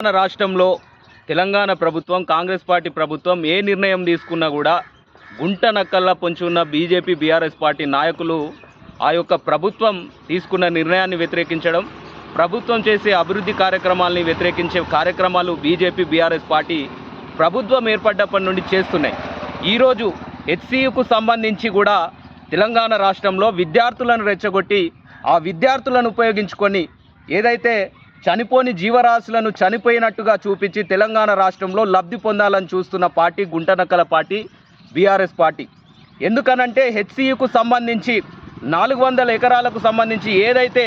తెలంగాణ రాష్ట్రంలో తెలంగాణ ప్రభుత్వం కాంగ్రెస్ పార్టీ ప్రభుత్వం ఏ నిర్ణయం తీసుకున్నా కూడా గుంట నక్కల్లా పొంచున్న బీజేపీ బీఆర్ఎస్ పార్టీ నాయకులు ఆ యొక్క ప్రభుత్వం తీసుకున్న నిర్ణయాన్ని వ్యతిరేకించడం ప్రభుత్వం చేసే అభివృద్ధి కార్యక్రమాలని వ్యతిరేకించే కార్యక్రమాలు బీజేపీ బీఆర్ఎస్ పార్టీ ప్రభుత్వం ఏర్పడ్డప్పటి నుండి చేస్తున్నాయి. ఈరోజు హెచ్సియుకు సంబంధించి కూడా తెలంగాణ రాష్ట్రంలో విద్యార్థులను రెచ్చగొట్టి ఆ విద్యార్థులను ఉపయోగించుకొని ఏదైతే చనిపోని జీవరాశులను చనిపోయినట్టుగా చూపించి తెలంగాణ రాష్ట్రంలో లబ్ధి పొందాలని చూస్తున్న పార్టీ గుంటనక్కల పార్టీ బీఆర్ఎస్ పార్టీ. ఎందుకనంటే హెచ్సియుకు సంబంధించి నాలుగు వందల ఎకరాలకు సంబంధించి ఏదైతే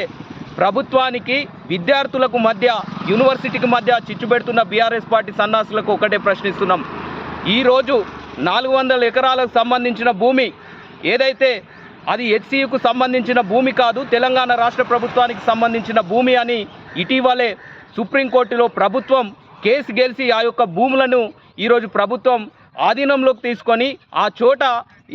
ప్రభుత్వానికి విద్యార్థులకు మధ్య యూనివర్సిటీకి మధ్య చిచ్చు పెడుతున్న బీఆర్ఎస్ పార్టీ సన్నాసులకు ఒకటే ప్రశ్నిస్తున్నాం. ఈరోజు నాలుగు వందల ఎకరాలకు సంబంధించిన భూమి ఏదైతే అది హెచ్సియుకు సంబంధించిన భూమి కాదు తెలంగాణ రాష్ట్ర ప్రభుత్వానికి సంబంధించిన భూమి అని ఇటీవలే సుప్రీంకోర్టులో ప్రభుత్వం కేసు గెలిచి ఆ యొక్క భూములను ఈరోజు ప్రభుత్వం ఆధీనంలోకి తీసుకొని ఆ చోట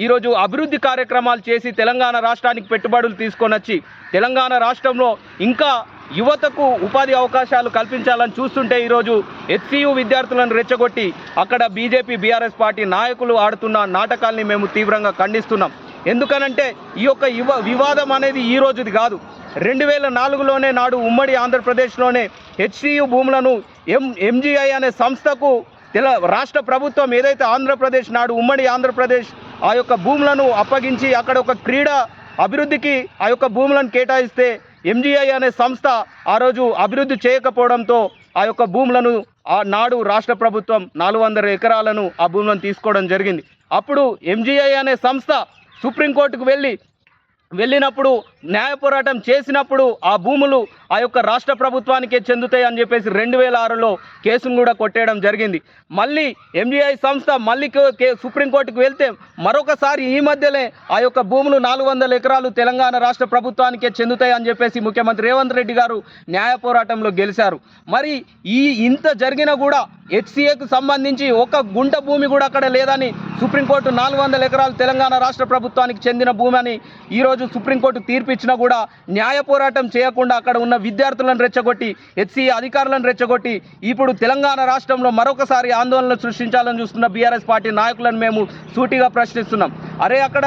ఈరోజు అభివృద్ధి కార్యక్రమాలు చేసి తెలంగాణ రాష్ట్రానికి పెట్టుబడులు తీసుకొని వచ్చి తెలంగాణ రాష్ట్రంలో ఇంకా యువతకు ఉపాధి అవకాశాలు కల్పించాలని చూస్తుంటే ఈరోజు హెచ్సియు విద్యార్థులను రెచ్చగొట్టి అక్కడ బీజేపీ బీఆర్ఎస్ పార్టీ నాయకులు ఆడుతున్న నాటకాల్ని మేము తీవ్రంగా ఖండిస్తున్నాం. ఎందుకనంటే ఈ యొక్క యువ వివాదం అనేది ఈ రోజుది కాదు. రెండు వేల నాలుగులోనే నాడు ఉమ్మడి ఆంధ్రప్రదేశ్లోనే హెచ్సియు భూములను ఎం ఎంజీఐ అనే సంస్థకు తెల రాష్ట్ర ప్రభుత్వం ఏదైతే ఆంధ్రప్రదేశ్ నాడు ఉమ్మడి ఆంధ్రప్రదేశ్ ఆ యొక్క భూములను అప్పగించి అక్కడ ఒక క్రీడా అభివృద్ధికి ఆ యొక్క భూములను కేటాయిస్తే ఎంజీఐ అనే సంస్థ ఆ రోజు అభివృద్ధి చేయకపోవడంతో ఆ యొక్క భూములను ఆ నాడు రాష్ట్ర ప్రభుత్వం నాలుగు వందల ఎకరాలను ఆ భూములను తీసుకోవడం జరిగింది. అప్పుడు ఎంజీఐ అనే సంస్థ సుప్రీంకోర్టుకు వెళ్ళి వెళ్ళినప్పుడు న్యాయ పోరాటం చేసినప్పుడు ఆ భూములు ఆ యొక్క రాష్ట్ర ప్రభుత్వానికే చెందుతాయి అని చెప్పేసి రెండు వేల ఆరులో కేసును కూడా కొట్టేయడం జరిగింది. మళ్ళీ ఎంజీఐ సంస్థ మళ్ళీ కే- సుప్రీంకోర్టుకు వెళ్తే మరొకసారి ఈ మధ్యనే ఆ యొక్క భూములు నాలుగు వందల ఎకరాలు తెలంగాణ రాష్ట్ర ప్రభుత్వానికే చెందుతాయి అని చెప్పేసి ముఖ్యమంత్రి రేవంత్ రెడ్డి గారు న్యాయ పోరాటంలో గెలిచారు. మరి ఈ ఇంత జరిగినా కూడా హెచ్సిఏకు సంబంధించి ఒక గుంట భూమి కూడా అక్కడ లేదని సుప్రీంకోర్టు నాలుగు వందల ఎకరాలు తెలంగాణ రాష్ట్ర ప్రభుత్వానికి చెందిన భూమి అని ఈరోజు సుప్రీంకోర్టు తీర్పిచ్చినా కూడా న్యాయ పోరాటం చేయకుండా అక్కడ ఉన్న విద్యార్థులను రెచ్చగొట్టి హెచ్సిఏ అధికారులను రెచ్చగొట్టి ఇప్పుడు తెలంగాణ రాష్ట్రంలో మరొకసారి ఆందోళన సృష్టించాలని చూస్తున్న బీఆర్ఎస్ పార్టీ నాయకులను మేము సూటిగా ప్రశ్నిస్తున్నాం. అరే అక్కడ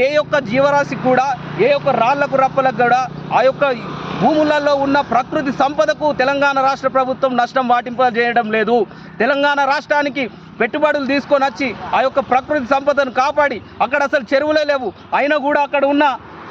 ఏ యొక్క జీవరాశికి కూడా ఏ యొక్క రాళ్ళకు రప్పలకు కూడా ఆ యొక్క భూములలో ఉన్న ప్రకృతి సంపదకు తెలంగాణ రాష్ట్ర ప్రభుత్వం నష్టం వాటింపజేయడం లేదు. తెలంగాణ రాష్ట్రానికి పెట్టుబడులు తీసుకొని వచ్చి ఆ యొక్క ప్రకృతి సంపదను కాపాడి అక్కడ అసలు చెరువులే లేవు. అయినా కూడా అక్కడ ఉన్న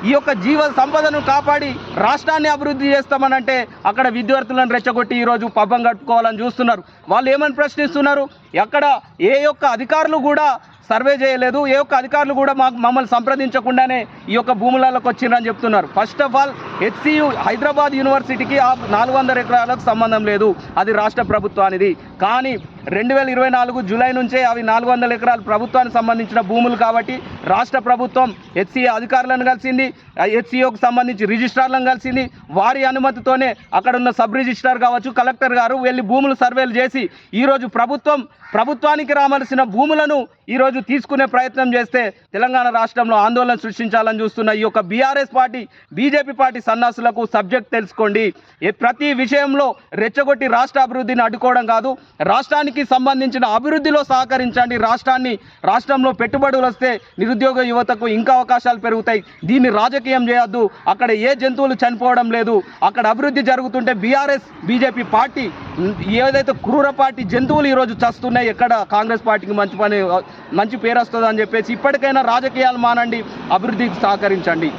ఈ యొక్క జీవ సంపదను కాపాడి రాష్ట్రాన్ని అభివృద్ధి చేస్తామనంటే అక్కడ విద్యార్థులను రెచ్చగొట్టి ఈరోజు పబ్బం కట్టుకోవాలని చూస్తున్నారు. వాళ్ళు ఏమని ప్రశ్నిస్తున్నారు? ఎక్కడ ఏ యొక్క అధికారులు కూడా సర్వే చేయలేదు. ఏ ఒక్క అధికారులు కూడా మాకు మమ్మల్ని సంప్రదించకుండానే ఈ యొక్క భూములలోకి వచ్చిందని చెప్తున్నారు. First of all HCU Hyderabad యూనివర్సిటీకి ఆ నాలుగు వందల ఎకరాలకు సంబంధం లేదు. అది రాష్ట్ర ప్రభుత్వానిది. కానీ రెండు వేల ఇరవై నాలుగు జూలై నుంచే అవి నాలుగు వందల ఎకరాలు ప్రభుత్వానికి సంబంధించిన భూములు కాబట్టి రాష్ట్ర ప్రభుత్వం హెచ్సిఏ అధికారులను కలిసింది. హెచ్సిఓకి సంబంధించి రిజిస్ట్రార్లను కలిసింది. వారి అనుమతితోనే అక్కడ ఉన్న సబ్ రిజిస్ట్రార్ కావచ్చు కలెక్టర్ గారు వెళ్ళి భూములు సర్వేలు చేసి ఈరోజు ప్రభుత్వం ప్రభుత్వానికి రావాల్సిన భూములను ఈరోజు తీసుకునే ప్రయత్నం చేస్తే తెలంగాణ రాష్ట్రంలో ఆందోళన సృష్టించాలని చూస్తున్న ఈ యొక్క బీఆర్ఎస్ పార్టీ బీజేపీ పార్టీ సన్నాసులకు సబ్జెక్ట్ తెలుసుకోండి. ప్రతి విషయంలో రెచ్చగొట్టి రాష్ట్ర అభివృద్ధిని అడ్డుకోవడం కాదు. రాష్ట్రానికి సంబంధించిన అభివృద్ధిలో సహకరించండి. రాష్ట్రాన్ని రాష్ట్రంలో పెట్టుబడులు వస్తే నిరుద్యోగ యువతకు ఇంకా అవకాశాలు పెరుగుతాయి. దీన్ని రాజకీయం చేయొద్దు. అక్కడ ఏ జంతువులు చనిపోవడం లేదు. అక్కడ అభివృద్ధి జరుగుతుంటే బీఆర్ఎస్ బీజేపీ పార్టీ ఏదైతే క్రూర పార్టీ జంతువులు ఈరోజు చస్తున్నాయి ఎక్కడ కాంగ్రెస్ పార్టీకి మంచి పని మంచి పేరు వస్తుంది అని చెప్పేసి ఇప్పటికైనా రాజకీయాలు మానండి అభివృద్ధికి సహకరించండి.